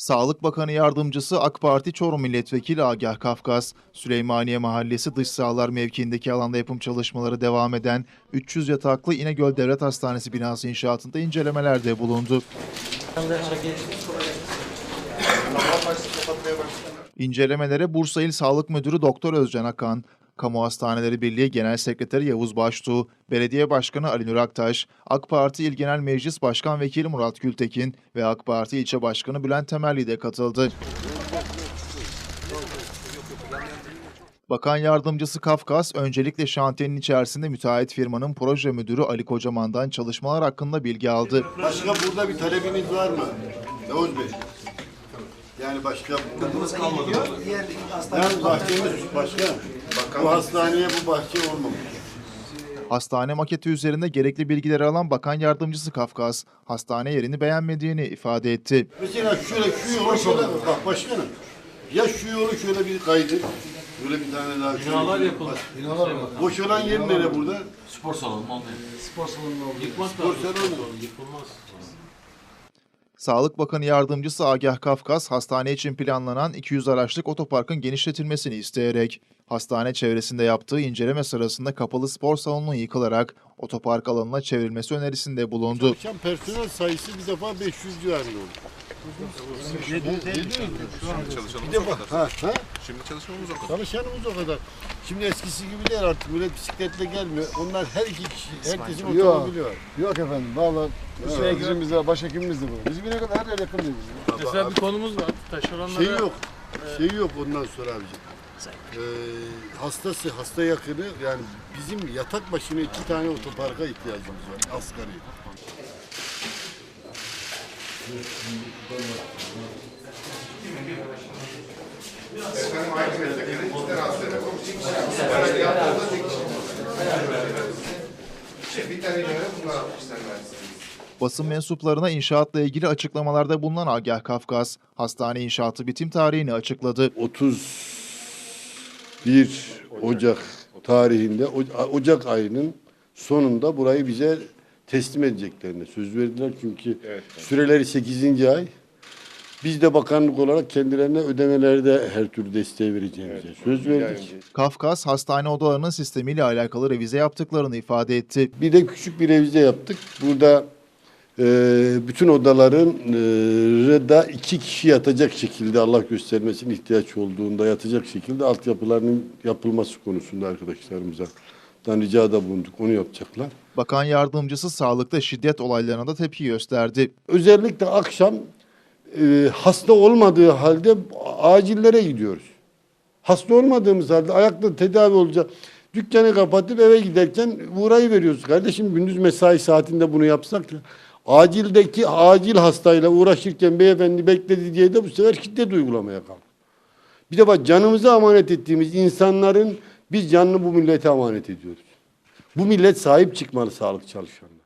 Sağlık Bakanı Yardımcısı AK Parti Çorum Milletvekili Agah Kafkas, Süleymaniye Mahallesi Dış Sahalar mevkiindeki alanda yapım çalışmaları devam eden 300 yataklı İnegöl Devlet Hastanesi binası inşaatında incelemelerde bulundu. İncelemelere Bursa İl Sağlık Müdürü Doktor Özcan Akan, Kamu Hastaneleri Birliği Genel Sekreteri Yavuz Baştuğ, Belediye Başkanı Ali Nur Aktaş, AK Parti İl Genel Meclis Başkan Vekili Murat Gültekin ve AK Parti İlçe Başkanı Bülent Temelli de katıldı. Bakan Yardımcısı Kafkas, öncelikle şantiyenin içerisinde müteahhit firmanın proje müdürü Ali Kocaman'dan çalışmalar hakkında bilgi aldı. Başka burada bir talebiniz var mı? Yavuz Bey. Yani başka... Yani bahçemiz başka. Bu hastaneye bu bahçe olmamış. Hastane maketi üzerinde gerekli bilgileri alan Bakan Yardımcısı Kafkas, hastane yerini beğenmediğini ifade etti. Mesela şöyle şu yolu şöyle bak başkanım. Ya şu yolu şöyle bir kaydır. Böyle bir tane daha. Binalar yapılır. Binalar mı? Boş olan yer nere burada? Spor salonu? Spor salonu. Yıkmak Spor salonu. Yıkılmaz. Sağlık Bakanı Yardımcısı Agah Kafkas, hastane için planlanan 200 araçlık otoparkın genişletilmesini isteyerek, hastane çevresinde yaptığı inceleme sırasında kapalı spor salonunun yıkılarak otopark alanına çevrilmesi önerisinde bulundu. Çalışan personel sayısı bir defa 500 civarında ha, ha? Şimdi çalışmamız o kadar. Çalışanımız o kadar. Şimdi eskisi gibi değil artık. Millet bisikletle gelmiyor. Onlar her iki kişi, herkesin otomobili var. Yok efendim valla yöneticimiz de başhekimimiz de bu. Bizim ne kadar her yer yakın değil bizim. Mesela bir konumuz var. Taşeronlara Şey yok. Şey yok ondan sonra abicim. Ee, hastası, hasta yakını yani bizim yatak başına iki tane otoparka ihtiyacımız var. Asgari. Efendim aynı meslekleri ister hastayla konuşayım. ister yaptığımızda tek kişi. İşte bir tane göre bunlar atmışlar ben Basın mensuplarına inşaatla ilgili açıklamalarda bulunan Agah Kafkas, hastane inşaatı bitim tarihini açıkladı. 31 Ocak tarihinde Ocak ayının sonunda burayı bize teslim edeceklerine söz verdiler çünkü süreleri 8. ay. Biz de bakanlık olarak kendilerine ödemelerde her türlü desteği vereceğimize söz verdik. Kafkas, hastane odalarının sistemiyle alakalı revize yaptıklarını ifade etti. Bir de küçük bir revize yaptık. Burada bütün odaların da iki kişi yatacak şekilde Allah göstermesin ihtiyaç olduğunda yatacak şekilde altyapılarının yapılması konusunda arkadaşlarımıza dan ricada bulunduk. Onu yapacaklar. Bakan Yardımcısı sağlıkta şiddet olaylarına da tepki gösterdi. Özellikle akşam e, hasta olmadığı halde acillere gidiyoruz. Hasta olmadığımız halde ayakta tedavi olacak. Dükkanı kapatıp eve giderken uğrayı veriyoruz. Kardeşim gündüz mesai saatinde bunu yapsak da acildeki acil hastayla uğraşırken beyefendi bekledi diye de bu sefer şiddet uygulamaya kalk. Bir de bak canımıza emanet ettiğimiz insanların biz canını bu millete emanet ediyoruz. Bu millet sahip çıkmalı sağlık çalışanına.